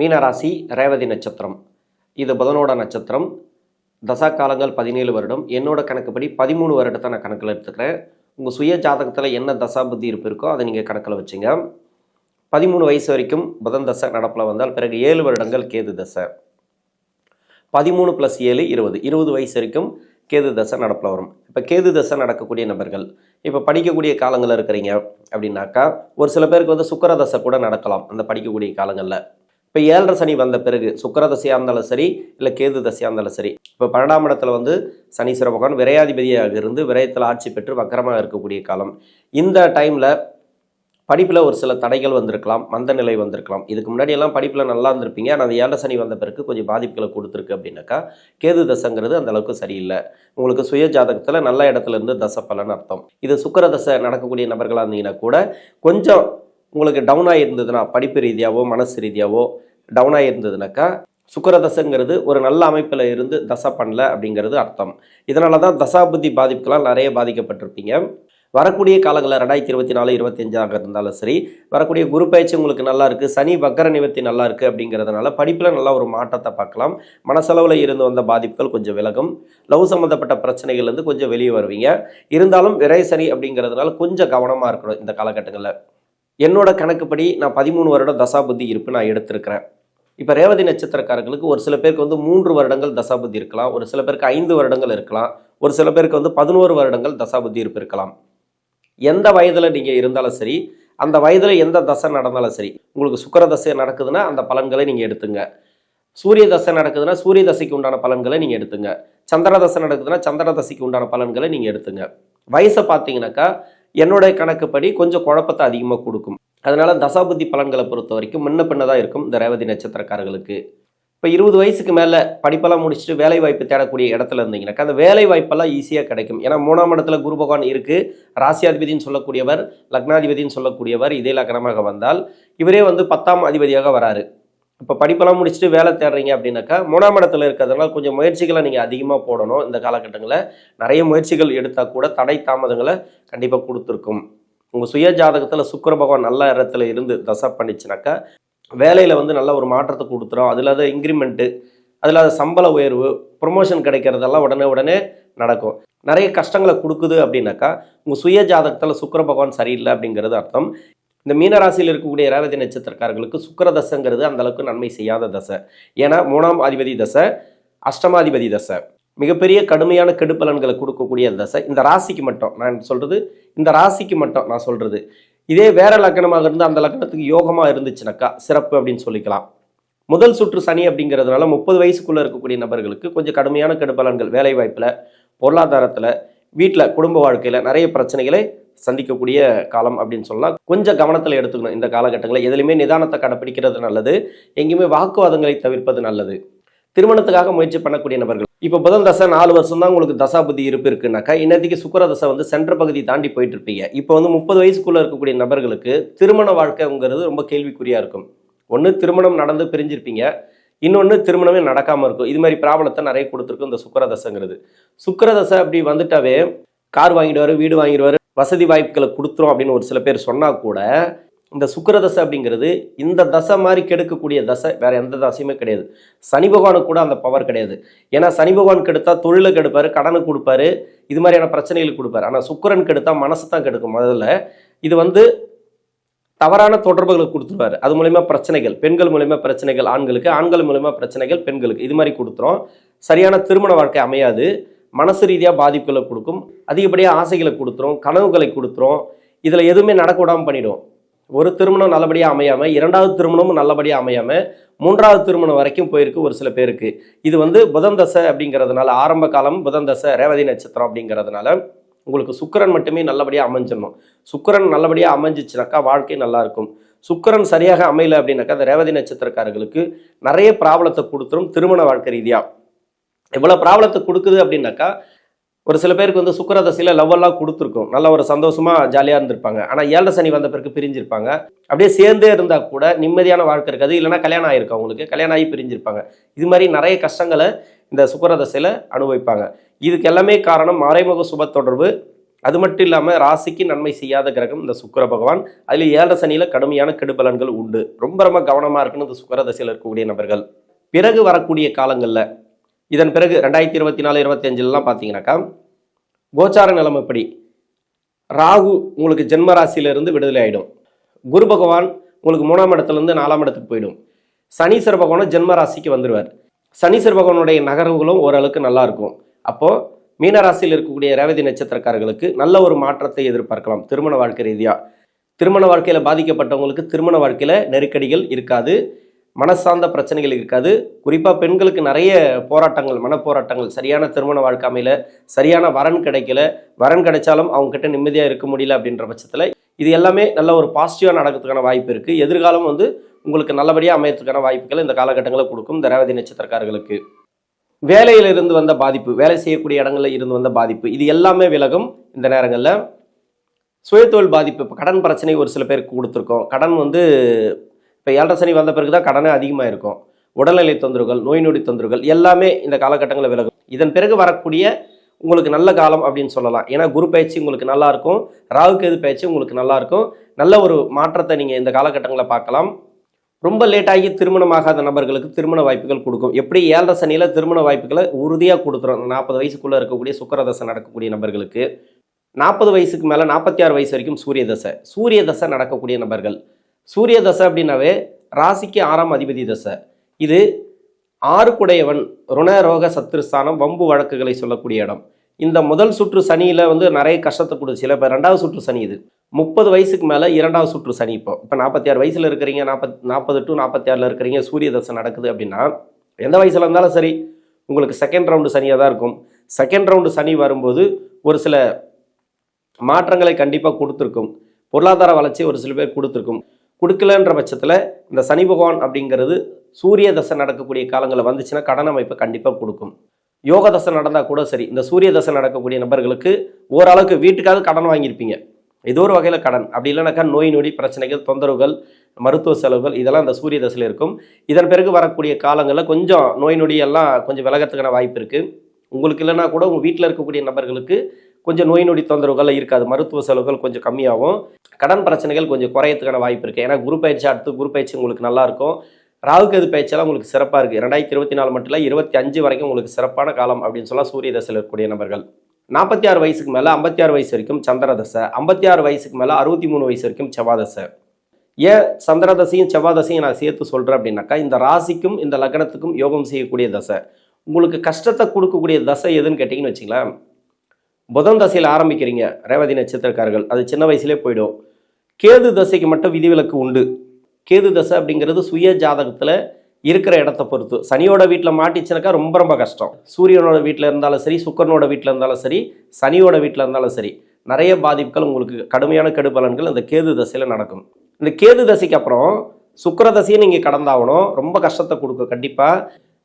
மீனராசி ரேவதி நட்சத்திரம். இது புதனோட நட்சத்திரம். தசா காலங்கள் பதினேழு வருடம். என்னோட கணக்குப்படி பதிமூணு வருடத்தை நான் கணக்கில் எடுத்துக்கிறேன். உங்கள் சுய ஜாதகத்தில் என்ன தசா புத்தி இருப்பு இருக்கோ அதை நீங்கள் கணக்கில் வச்சுங்க. பதிமூணு வயசு வரைக்கும் புதன் தசை நடப்பில் வந்தால் பிறகு ஏழு வருடங்கள் கேது தசை. பதிமூணு ப்ளஸ் ஏழு இருபது. இருபது வயசு வரைக்கும் கேது தசை நடப்பில் வரும். இப்போ கேது தசை நடக்கக்கூடிய நபர்கள் இப்போ படிக்கக்கூடிய காலங்களில் இருக்கிறீங்க அப்படின்னாக்கா ஒரு சில பேருக்கு வந்து சுக்கர தசை கூட நடக்கலாம். அந்த படிக்கக்கூடிய காலங்களில். இப்போ ஏழரை சனி வந்த பிறகு சுக்கர தசையாக இருந்தாலும் சரி இல்லை கேது தசையாக இருந்தாலும் சரி இப்போ பன்னெண்டாம் இடத்துல வந்து சனீஸ்வர பகவான் விரையாதிபதியாக இருந்து விரயத்தில் ஆட்சி பெற்று வக்கரமாக இருக்கக்கூடிய காலம். இந்த டைமில் படிப்பில் ஒரு சில தடைகள் வந்திருக்கலாம் மந்த நிலை வந்திருக்கலாம். இதுக்கு முன்னாடி எல்லாம் படிப்பில் நல்லா இருந்திருப்பீங்க. ஆனால் அந்த ஏழை சனி வந்த பிறகு கொஞ்சம் பாதிப்புகளை கொடுத்துருக்கு அப்படின்னாக்கா கேது தசைங்கிறது அந்த அளவுக்கு சரியில்லை. உங்களுக்கு சுய ஜாதகத்தில் நல்ல இடத்துல இருந்து தசை பலன் அர்த்தம். இது சுக்கர தசை நடக்கக்கூடிய நபர்களாக இருந்தீங்கன்னா கூட கொஞ்சம் உங்களுக்கு டவுனாக இருந்ததுன்னா படிப்பு ரீதியாவோ மனசு ரீதியாவோ டவுனாக இருந்ததுனாக்கா சுக்கரதசைங்கிறது ஒரு நல்ல அமைப்பில் இருந்து தசை பண்ணல அப்படிங்கிறது அர்த்தம். இதனால தான் தசாபுத்தி பாதிப்புகளால் நிறைய பாதிக்கப்பட்டிருப்பீங்க. வரக்கூடிய காலங்களில் ரெண்டாயிரத்தி இருபத்தி நாலு இருபத்தஞ்சாக இருந்தாலும் சரி வரக்கூடிய குரு பயிற்சி உங்களுக்கு நல்லா இருக்குது சனி வக்கர நிவர்த்தி நல்லா இருக்குது அப்படிங்கிறதுனால படிப்பில் நல்ல ஒரு மாற்றத்தை பார்க்கலாம். மனசளவில் இருந்து வந்த பாதிப்புகள் கொஞ்சம் விலகும். லவ் சம்மந்தப்பட்ட பிரச்சனைகள்லேருந்து கொஞ்சம் வெளியே வருவீங்க. இருந்தாலும் விரை சனி அப்படிங்கிறதுனால கொஞ்சம் கவனமாக இருக்கணும் இந்த காலகட்டங்களில். என்னோட கணக்குப்படி நான் பதிமூணு வருடம் தசாபுத்தி இருப்பு நான் எடுத்திருக்கிறேன். இப்போ ரேவதி நட்சத்திரக்காரர்களுக்கு ஒரு சில பேருக்கு வந்து மூன்று வருடங்கள் தசாபுத்தி இருக்கலாம் ஒரு சில பேருக்கு ஐந்து வருடங்கள் இருக்கலாம் ஒரு சில பேருக்கு வந்து பதினோரு வருடங்கள் தசாபுத்தி இருப்பு இருக்கலாம். எந்த வயதில் நீங்கள் இருந்தாலும் சரி அந்த வயதில் எந்த தசை நடந்தாலும் சரி உங்களுக்கு சுக்கர தசை நடக்குதுன்னா அந்த பலன்களை நீங்கள் எடுத்துங்க. சூரிய தசை நடக்குதுன்னா சூரிய தசைக்கு உண்டான பலன்களை நீங்கள் எடுத்துங்க. சந்திர தசை நடக்குதுன்னா சந்திர தசைக்கு உண்டான பலன்களை நீங்கள் எடுத்துங்க. வயசை பார்த்தீங்கன்னாக்கா என்னுடைய கணக்குப்படி கொஞ்சம் குழப்பத்தை அதிகமாக கொடுக்கும். அதனால தசாபுத்தி பலன்களை பொறுத்த வரைக்கும் முன்ன பின்னதாக இருக்கும் இந்த ரேவதி நட்சத்திரக்காரர்களுக்கு. இப்போ இருபது வயசுக்கு மேலே படிப்பெல்லாம் முடிச்சுட்டு வேலை வாய்ப்பு தேடக்கூடிய இடத்துல இருந்தீங்கன்னாக்கா அந்த வேலை வாய்ப்பெல்லாம் ஈஸியாக கிடைக்கும். ஏன்னா மூணாம் இடத்துல குரு பகவான் இருக்குது ராசியாதிபதினு சொல்லக்கூடியவர் லக்னாதிபதினு சொல்லக்கூடியவர் இதே லக்னமாக வந்தால் இவரே வந்து பத்தாம் அதிபதியாக வராரு. இப்போ படிப்பெல்லாம் முடிச்சுட்டு வேலை தேடுறீங்க அப்படின்னாக்கா மூணாம் இடத்துல இருக்கிறதுனால கொஞ்சம் முயற்சிகளை நீங்கள் அதிகமாக போடணும் இந்த காலகட்டங்களில். நிறைய முயற்சிகள் எடுத்தால் கூட தடை தாமதங்களை கண்டிப்பாக கொடுத்துருக்கும். உங்கள் சுய ஜாதகத்தில் சுக்கிர பகவான் நல்ல இடத்துல இருந்து தசை பண்ணிச்சுனாக்கா வேலையில் வந்து நல்ல ஒரு மாற்றத்தை கொடுத்துரும். அதில் அது இன்க்ரிமெண்ட்டு அதில் சம்பள உயர்வு ப்ரொமோஷன் கிடைக்கிறதெல்லாம் உடனே உடனே நடக்கும். நிறைய கஷ்டங்களை கொடுக்குது அப்படின்னாக்கா உங்கள் சுய ஜாதகத்தில் சுக்கிர பகவான் சரியில்லை அப்படிங்கிறது அர்த்தம். இந்த மீனராசியில் இருக்கக்கூடிய ரேவதி நட்சத்திரக்காரர்களுக்கு சுக்கிர தசைங்கிறது அந்த அளவுக்கு நன்மை செய்யாத தசை. ஏன்னா மூணாம் அதிபதி தசை அஷ்டமாதிபதி தசை. மிகப்பெரிய கடுமையான கெடுப்பலன்களை கொடுக்கக்கூடிய தசை. இந்த ராசிக்கு மட்டும் நான் சொல்றது இந்த ராசிக்கு மட்டும் நான் சொல்றது. இதே வேற லக்னமாக இருந்து அந்த லக்னத்துக்கு யோகமாக இருந்துச்சுனாக்கா சிறப்பு அப்படின்னு சொல்லிக்கலாம். முதல் சுற்று சனி அப்படிங்கிறதுனால முப்பது வயசுக்குள்ளே இருக்கக்கூடிய நபர்களுக்கு கொஞ்சம் கடுமையான கெடுப்பலன்கள் வேலைவாய்ப்பில் பொருளாதாரத்தில் வீட்டில் குடும்ப வாழ்க்கையில் நிறைய பிரச்சனைகளை சந்திக்கக்கூடிய காலம் அப்படின்னு சொல்லலாம். கொஞ்சம் கவனத்தில் எடுத்துக்கணும் இந்த காலகட்டங்களில். எதுலையுமே நிதானத்தை கடைப்பிடிக்கிறது நல்லது. எங்கேயுமே வாக்குவாதங்களை தவிர்ப்பது நல்லது. திருமணத்துக்காக முயற்சி பண்ணக்கூடிய நபர்கள். இப்போ புதன் தசை நாலு வருஷம் தான் உங்களுக்கு தசாபுதி இருப்பு இருக்குனாக்கா இன்னத்துக்கு சுக்கர தசை வந்து சென்ற பகுதி தாண்டி போயிட்டு இருப்பீங்க இப்போ வந்து முப்பது வயசுக்குள்ள இருக்கக்கூடிய நபர்களுக்கு திருமண வாழ்க்கைங்கிறது ரொம்ப கேள்விக்குறியா இருக்கும். ஒன்று திருமணம் நடந்து பிரிஞ்சிருப்பீங்க. இன்னொன்று திருமணமே நடக்காமல் இருக்கும். இது மாதிரி ப்ராப்ளத்தை நிறைய கொடுத்துருக்கும் இந்த சுக்கர தசைங்கிறது. சுக்கர தசை அப்படி வந்துட்டாவே கார் வாங்கிடுவார் வீடு வாங்கிடுவாரு வசதி வாய்ப்புகளை கொடுத்துரும் அப்படின்னு ஒரு சில பேர் சொன்னால் கூட இந்த சுக்கிர தசை அப்படிங்கிறது இந்த தசை மாதிரி கெடுக்கக்கூடிய தசை வேறு எந்த தசையுமே கிடையாது. சனி பகவானுக்கு கூட அந்த பவர் கிடையாது. ஏன்னா சனி பகவான் கெடுத்தால் தொழிலை கெடுப்பார் கடனை கொடுப்பாரு இது மாதிரியான பிரச்சனைகளுக்கு கொடுப்பாரு. ஆனால் சுக்கரன் கெடுத்தால் மனசு தான் கெடுக்கும் முதல்ல. இது வந்து தவறான தொடர்புகளை கொடுத்துருவாரு. அது மூலயமா பிரச்சனைகள் பெண்கள் மூலயமா பிரச்சனைகள் ஆண்களுக்கு ஆண்கள் மூலயமா பிரச்சனைகள் பெண்களுக்கு. இது மாதிரி கொடுத்துரும். சரியான திருமண வாழ்க்கை அமையாது. மனசு ரீதியாக பாதிப்புகளை கொடுக்கும். அதிகப்படியாக ஆசைகளை கொடுத்துரும் கனவுகளை கொடுத்துரும். இதில் எதுவுமே நடக்க விடாமல் பண்ணிடும். ஒரு திருமணம் நல்லபடியாக அமையாமல் இரண்டாவது திருமணமும் நல்லபடியாக அமையாமல் மூன்றாவது திருமணம் வரைக்கும் போயிருக்கு ஒரு சில பேருக்கு. இது வந்து புதன் தசை அப்படிங்கிறதுனால ஆரம்ப காலம் புதன் தசை ரேவதி நட்சத்திரம் அப்படிங்கிறதுனால உங்களுக்கு சுக்கிரன் மட்டுமே நல்லபடியாக அமைஞ்சிடணும். சுக்கிரன் நல்லபடியாக அமைஞ்சிச்சுனாக்கா வாழ்க்கை நல்லாயிருக்கும் சுக்கரன் சரியாக அமையல அப்படின்னாக்கா அந்த ரேவதி நட்சத்திரக்காரர்களுக்கு நிறைய ப்ராப்ளத்தை கொடுத்துரும் திருமண வாழ்க்கை ரீதியாக இவ்வளோ ப்ராப்ளத்தை கொடுக்குது அப்படின்னாக்கா ஒரு சில பேருக்கு வந்து சுக்கிர தசையில் லவ்வெல்லாம் கொடுத்துருக்கும். நல்ல ஒரு சந்தோஷமாக ஜாலியாக இருந்திருப்பாங்க. ஆனால் ஏழரை சனி வந்த பிறகு பிரிஞ்சிருப்பாங்க. அப்படியே சேர்ந்தே இருந்தால் கூட நிம்மதியான வாழ்க்கை இருக்காது. இல்லைன்னா கல்யாணம் ஆகிருக்கும் அவங்களுக்கு. கல்யாணம் ஆகி பிரிஞ்சிருப்பாங்க. இது மாதிரி நிறைய கஷ்டங்களை இந்த சுக்கிர தசையில் அனுபவிப்பாங்க. இதுக்கு எல்லாமே காரணம் மறைமுக சுப தொடர்பு. அது மட்டும் இல்லாமல் ராசிக்கு நன்மை செய்யாத கிரகம் இந்த சுக்கிர பகவான். அதில் ஏழரை சனியில் கடுமையான கெடுபலன்கள் உண்டு. ரொம்ப ரொம்ப கவனமாக இருக்கணும் இந்த சுக்கிர தசையில் இருக்கக்கூடிய நபர்கள். பிறகு வரக்கூடிய காலங்களில் இதன் பிறகு ரெண்டாயிரத்தி இருபத்தி நாலு இருபத்தி பார்த்தீங்கன்னாக்கா கோச்சார நிலைமைப்படி ராகு உங்களுக்கு ஜென்ம ராசியிலிருந்து விடுதலை ஆகிடும் குரு பகவான் உங்களுக்கு மூணாம் இடத்துலேருந்து நாலாம் இடத்துக்கு போயிடும். சனீஸ்வர பகவானும் ஜென்ம ராசிக்கு வந்துடுவார் சனீஸ்வர பகவானுடைய நகர்வுகளும் ஓரளவுக்கு நல்லாயிருக்கும் அப்போது மீனராசியில் இருக்கக்கூடிய ரேவதி நட்சத்திரக்காரர்களுக்கு நல்ல ஒரு மாற்றத்தை எதிர்பார்க்கலாம். திருமண வாழ்க்கை ரீதியாக திருமண வாழ்க்கையில் பாதிக்கப்பட்டவங்களுக்கு திருமண வாழ்க்கையில் நெருக்கடிகள் இருக்காது. மனசார்ந்த பிரச்சனைகள் இருக்காது. குறிப்பாக பெண்களுக்கு நிறைய போராட்டங்கள் மனப்போராட்டங்கள். சரியான திருமண வாழ்க்கை அமையல சரியான வரன் கிடைக்கல. வரன் கிடைச்சாலும் அவங்க கிட்ட நிம்மதியாக இருக்க முடியல அப்படின்ற பட்சத்தில் இது எல்லாமே நல்ல ஒரு பாசிட்டிவாக நடக்கிறதுக்கான வாய்ப்பு இருக்குது எதிர்காலம் வந்து உங்களுக்கு நல்லபடியாக அமையறதுக்கான வாய்ப்புகள் இந்த காலகட்டங்களில் கொடுக்கும் இந்த ரேவதி நட்சத்திரக்காரர்களுக்கு. வேலையிலிருந்து வந்த பாதிப்பு வேலை செய்யக்கூடிய இடங்களில் இருந்து வந்த பாதிப்பு இது எல்லாமே விலகும் இந்த நேரங்களில். சுயதொழில் பாதிப்பு இப்போ கடன் பிரச்சனை ஒரு சில பேருக்கு கொடுத்துருக்கோம். கடன் வந்து இப்போ ஏழரை சனி வந்த பிறகு தான் கடனே அதிகமாக இருக்கும் உடல்நிலை தொந்தரவுகள் நோய் நொடி தொந்தரவுகள் எல்லாமே இந்த காலகட்டங்களில் விலகும். இதன் பிறகு வரக்கூடிய உங்களுக்கு நல்ல காலம் அப்படின்னு சொல்லலாம். ஏன்னா குரு பயிற்சி உங்களுக்கு நல்லாயிருக்கும் இருக்கும். ராகு பயிற்சி உங்களுக்கு நல்லாயிருக்கும் நல்ல ஒரு மாற்றத்தை நீங்கள் இந்த காலகட்டங்களில் பார்க்கலாம். ரொம்ப லேட்டாகி திருமணமாகாத நபர்களுக்கு திருமண வாய்ப்புகள் கொடுக்கும். எப்படி ஏழரை சனியில் திருமண வாய்ப்புகளை உறுதியாக கொடுத்துரும் நாற்பது வயசுக்குள்ளே இருக்கக்கூடிய சுக்கரதசை நடக்கக்கூடிய நபர்களுக்கு. நாற்பது வயசுக்கு மேலே நாற்பத்தி ஆறு வயசு வரைக்கும் சூரிய தசை. சூரிய தசை நடக்கக்கூடிய நபர்கள். சூரிய தசை அப்படின்னாவே ராசிக்கு ஆறாம் அதிபதி தசை. இது ஆறுக்குடையவன் ருண ரோக சத்துருஸ்தானம் வம்பு வழக்குகளை சொல்லக்கூடிய இடம். இந்த முதல் சுற்று சனியில் வந்து நிறைய கஷ்டத்தை கொடுத்து சில இப்போ ரெண்டாவது சுற்று சனி இது. முப்பது வயசுக்கு மேலே இரண்டாவது சுற்று சனி இப்போ. இப்போ நாற்பத்தி ஆறு வயசில் இருக்கிறீங்க நாற்பத் நாற்பது டு நாற்பத்தி ஆறில் இருக்கிறீங்க சூரிய தசை நடக்குது அப்படின்னா எந்த வயசில் இருந்தாலும் சரி உங்களுக்கு செகண்ட் ரவுண்டு சனியாக தான் இருக்கும். செகண்ட் ரவுண்டு சனி வரும்போது ஒரு சில மாற்றங்களை கண்டிப்பாக கொடுத்துருக்கும். பொருளாதார வளர்ச்சி ஒரு சில பேர் கொடுத்துருக்கும். கொடுக்கலன்ற பட்சத்தில் இந்த சனி பகவான் அப்படிங்கிறது சூரிய தசை நடக்கக்கூடிய காலங்களில் வந்துச்சுன்னா கடன் அமைப்பை கண்டிப்பாக கொடுக்கும். யோக தசை நடந்தால் கூட சரி. இந்த சூரிய தசை நடக்கக்கூடிய நபர்களுக்கு ஓரளவுக்கு வீட்டுக்காவது கடன் வாங்கியிருப்பீங்க. ஏதோ ஒரு வகையில் கடன். அப்படி இல்லைனாக்கா நோய் நொடி பிரச்சனைகள் தொந்தரவுகள் மருத்துவ செலவுகள் இதெல்லாம் இந்த சூரிய தசையில் இருக்கும். இதன் பிறகு வரக்கூடிய காலங்களில் கொஞ்சம் நோய் நொடியெல்லாம் கொஞ்சம் விலகத்துக்கான வாய்ப்பு இருக்குது உங்களுக்கு இல்லைனா கூட உங்கள் வீட்டில் இருக்கக்கூடிய நபர்களுக்கு கொஞ்சம் நோய் நொடி தொந்தரவுகள் இருக்காது. மருத்துவ செலவுகள் கொஞ்சம் கம்மியாகும். கடன் பிரச்சனைகள் கொஞ்சம் குறையத்துக்கான வாய்ப்பு இருக்குது ஏன்னா குரு பயிற்சி அடுத்து குரு பயிற்சி உங்களுக்கு நல்லாயிருக்கும் ராகுகது பயிற்சியெல்லாம் உங்களுக்கு சிறப்பாக இருக்குது ரெண்டாயிரத்தி இருபத்தி நாலு மட்டும் இல்லை இருபத்தி அஞ்சு வரைக்கும் உங்களுக்கு சிறப்பான காலம் அப்படின்னு சொல்லலாம் சூரிய தசையில் இருக்கக்கூடிய நபர்கள். நாற்பத்தி ஆறு வயசுக்கு மேலே ஐம்பத்தி ஆறு வயசு வரைக்கும் சந்திரதசை ஐம்பத்தி ஆறு வயசுக்கு மேலே அறுபத்தி மூணு வயசு வரைக்கும் செவ்வாதசை ஏன் சந்திரதசையும் செவ்வாதசையும் நான் சேர்த்து சொல்கிறேன் அப்படின்னாக்கா இந்த ராசிக்கும் இந்த லக்னத்துக்கும் யோகம் செய்யக்கூடிய தசை. உங்களுக்கு கஷ்டத்தை கொடுக்கக்கூடிய தசை எதுன்னு கேட்டிங்கன்னு வச்சுங்களேன் புதன் தசையில் ஆரம்பிக்கிறீங்க ரேவதி நட்சத்திரக்காரர்கள். அது சின்ன வயசுலேயே போயிடும். கேது தசைக்கு மட்டும் விதிவிலக்கு உண்டு. கேது தசை அப்படிங்கிறது சுய ஜாதகத்தில் இருக்கிற இடத்த பொறுத்து. சனியோட வீட்டில் மாட்டிச்சுனாக்கா ரொம்ப ரொம்ப கஷ்டம். சூரியனோட வீட்டில் இருந்தாலும் சரி சுக்கரனோட வீட்டில் இருந்தாலும் சரி சனியோட வீட்டில் இருந்தாலும் சரி நிறைய பாதிப்புகள் உங்களுக்கு கடுமையான கெடுபலன்கள் இந்த கேது தசையில் நடக்கும். இந்த கேது தசைக்கு அப்புறம் சுக்கர தசையை நீங்கள் கடந்தாகணும். ரொம்ப கஷ்டத்தை கொடுக்கும். கண்டிப்பாக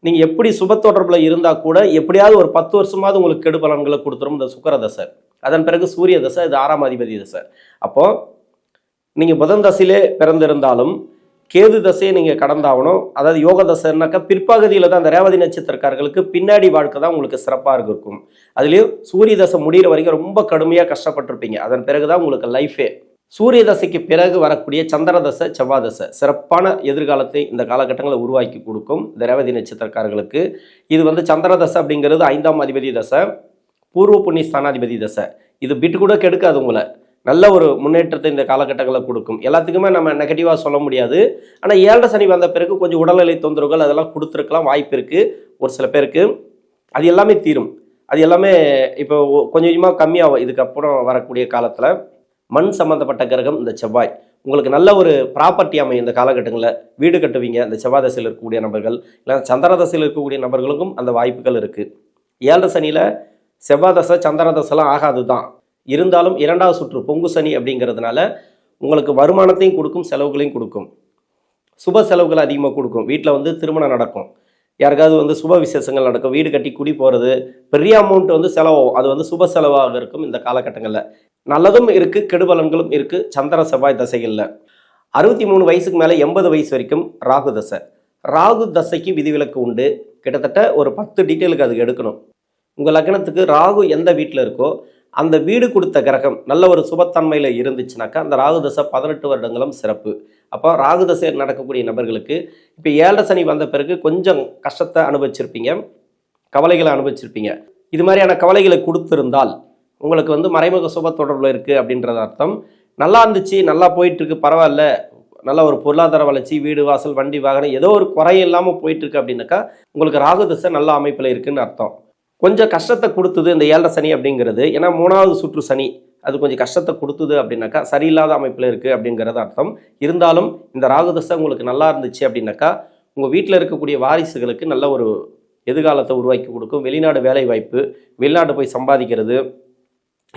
நீங்கள் எப்படி சுப தொடர்பில் இருந்தால் கூட எப்படியாவது ஒரு பத்து வருஷமாவது உங்களுக்கு கெடு பலன்களை கொடுத்துரும் இந்த சுக்கரதசை. அதன் பிறகு சூரிய தசை இது ஆறாம் அதிபதி தசை. அப்போது நீங்கள் புதன் தசையிலே பிறந்திருந்தாலும் கேது தசையை நீங்கள் கடந்தாகணும். அதாவது யோக தசைனாக்கா பிற்பகுதியில் தான் அந்த ரேவதி நட்சத்திரக்காரர்களுக்கு பின்னாடி வாழ்க்கை தான் உங்களுக்கு சிறப்பாக இருக்கும். அதுலேயும் சூரிய தசை முடிகிற வரைக்கும் ரொம்ப கடுமையாக கஷ்டப்பட்டிருப்பீங்க. அதன் பிறகு தான் உங்களுக்கு லைஃபே சூரிய தசைக்கு பிறகு வரக்கூடிய சந்திர தசை செவ்வாய் தசை சிறப்பான எதிர்காலத்தை இந்த காலகட்டங்களை உருவாக்கி கொடுக்கும் இந்த ரேவதி நட்சத்திரக்காரர்களுக்கு. இது வந்து சந்திர தசை அப்படிங்கிறது ஐந்தாம் அதிபதி தசை பூர்வ புண்ணிய ஸ்தானாதிபதி தசை. இது பிட்டு கூட கெடுக்காது உங்களை. நல்ல ஒரு முன்னேற்றத்தை இந்த காலகட்டங்களில் கொடுக்கும். எல்லாத்துக்குமே நம்ம நெகட்டிவாக சொல்ல முடியாது. ஆனால் ஏழரை சனி வந்த பிறகு கொஞ்சம் உடல்நிலை தொந்தரவுகள் அதெல்லாம் கொடுத்துருக்கலாம் வாய்ப்பு இருக்குது ஒரு சில பேருக்கு அது எல்லாமே தீரும். அது எல்லாமே இப்போ கொஞ்சம் கொஞ்சமாக கம்மியாகும். இதுக்கப்புறம் வரக்கூடிய காலத்தில். மண் சம்மந்தப்பட்ட கிரகம் இந்த செவ்வாய். உங்களுக்கு நல்ல ஒரு ப்ராப்பர்ட்டி அமையும் இந்த காலகட்டங்களில். வீடு கட்டுவீங்க இந்த செவ்வாய் தசையில் இருக்கக்கூடிய நபர்கள் இல்லை சந்திர தசையில் இருக்கக்கூடிய நபர்களுக்கும் அந்த வாய்ப்புகள் இருக்குது ஏழரை சனியில் செவ்வாய் தசை சந்திர தசைலாம் ஆகாது தான் இருந்தாலும் இரண்டாவது சுற்று பொங்கு சனி அப்படிங்கிறதுனால உங்களுக்கு வருமானத்தையும் கொடுக்கும் செலவுகளையும் கொடுக்கும். சுப செலவுகள் அதிகமாக கொடுக்கும். வீட்டில் வந்து திருமணம் நடக்கும். யாருக்காவது வந்து சுப விசேஷங்கள் நடக்கும். வீடு கட்டி குடி போகிறது பெரிய அமௌண்ட் வந்து செலவாகும். அது வந்து சுப செலவாக இருக்கும் இந்த காலகட்டங்களில். நல்லதும் இருக்குது கெடுபலன்களும் இருக்குது சந்திர செவ்வாய் தசைகளில். அறுபத்தி மூணு வயசுக்கு மேலே எண்பது வயசு வரைக்கும் ராகு தசை. ராகு தசைக்கு விதிவிலக்கு உண்டு. கிட்டத்தட்ட ஒரு பத்து டீட்டெயிலுக்கு அது எடுக்கணும். உங்கள் லக்னத்துக்கு ராகு எந்த வீட்டில் இருக்கோ அந்த வீடு கொடுத்த கிரகம் நல்ல ஒரு சுபத்தன்மையில் இருந்துச்சுனாக்கா அந்த ராகு தசை பதினெட்டு வருடங்களும் சிறப்பு. அப்போ ராகு தசை நடக்கக்கூடிய நபர்களுக்கு இப்போ ஏழரை சனி வந்த பிறகு கொஞ்சம் கஷ்டத்தை அனுபவிச்சிருப்பீங்க கவலைகளை அனுபவிச்சிருப்பீங்க. இது மாதிரியான கவலைகளை கொடுத்திருந்தால் உங்களுக்கு வந்து மறைமுக சுப தொடர்பில் இருக்குது அப்படின்றது அர்த்தம். நல்லா இருந்துச்சு நல்லா போயிட்டுருக்கு பரவாயில்ல. நல்ல ஒரு பொருளாதார வளர்ச்சி வீடு வாசல் வண்டி வாகனம் ஏதோ ஒரு குறை இல்லாமல் போயிட்டுருக்கு அப்படின்னாக்கா உங்களுக்கு ராகு தசை நல்ல அமைப்பில் இருக்குன்னு அர்த்தம். கொஞ்சம் கஷ்டத்தை கொடுத்தது இந்த ஏழரை சனி அப்படிங்கிறது. ஏன்னா மூணாவது சுற்று சனி அது கொஞ்சம் கஷ்டத்தை கொடுத்தது அப்படின்னாக்கா சரியில்லாத அமைப்பில் இருக்குது அப்படிங்கிறது அர்த்தம். இருந்தாலும் இந்த ராகு தசை உங்களுக்கு நல்லா இருந்துச்சு அப்படின்னாக்கா உங்கள் வீட்டில் இருக்கக்கூடிய வாரிசுகளுக்கு நல்ல ஒரு எதிர்காலத்தை உருவாக்கி கொடுக்கும். வெளிநாடு வேலை வாய்ப்பு வெளிநாடு போய் சம்பாதிக்கிறது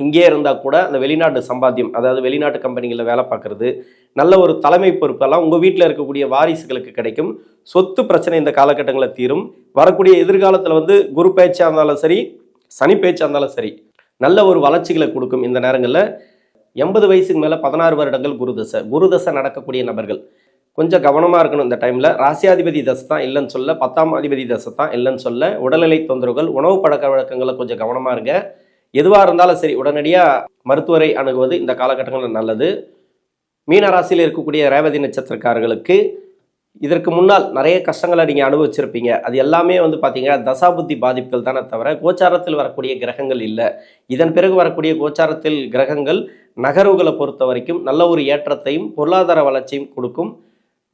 இங்கே இருந்தால் கூட அந்த வெளிநாட்டு சம்பாத்தியம் அதாவது வெளிநாட்டு கம்பெனிகளில் வேலை பார்க்குறது நல்ல ஒரு தலைமை பொறுப்பெல்லாம் உங்கள் வீட்டில் இருக்கக்கூடிய வாரிசுகளுக்கு கிடைக்கும். சொத்து பிரச்சனை இந்த காலகட்டங்களில் தீரும். வரக்கூடிய எதிர்காலத்தில் வந்து குரு பேச்சாக இருந்தாலும் சரி சனி பேச்சாக இருந்தாலும் சரி நல்ல ஒரு வளர்ச்சிகளை கொடுக்கும் இந்த நேரங்களில். எண்பது வயசுக்கு மேலே பதினாறு வருடங்கள் குரு தசை. குரு தசை நடக்கக்கூடிய நபர்கள். கொஞ்சம் கவனமாக இருக்கணும் இந்த டைமில் ராசியாதிபதி தசை தான் இல்லைன்னு சொல்ல பத்தாம் அதிபதி தசை தான் இல்லைன்னு சொல்ல உடல்நிலை தொந்தரவுகள் உணவு பழக்க வழக்கங்களை கொஞ்சம் கவனமாக இருங்க. எதுவாக இருந்தாலும் சரி உடனடியாக மருத்துவரை அணுகுவது இந்த காலகட்டங்களில் நல்லது. மீன ராசியில் இருக்கக்கூடிய ரேவதி நட்சத்திரக்காரர்களுக்கு இதற்கு முன்னால் நிறைய கஷ்டங்களை நீங்கள் அனுபவிச்சிருப்பீங்க. அது எல்லாமே வந்து பார்த்தீங்கன்னா தசாபுத்தி பாதிப்புகள் தானே தவிர கோச்சாரத்தில் வரக்கூடிய கிரகங்கள் இல்லை. இதன் பிறகு வரக்கூடிய கோச்சாரத்தில் கிரகங்கள் நகர்வுகளை பொறுத்த வரைக்கும் நல்ல ஒரு ஏற்றத்தையும் பொருளாதார வளர்ச்சியும் கொடுக்கும்.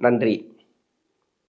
நன்றி.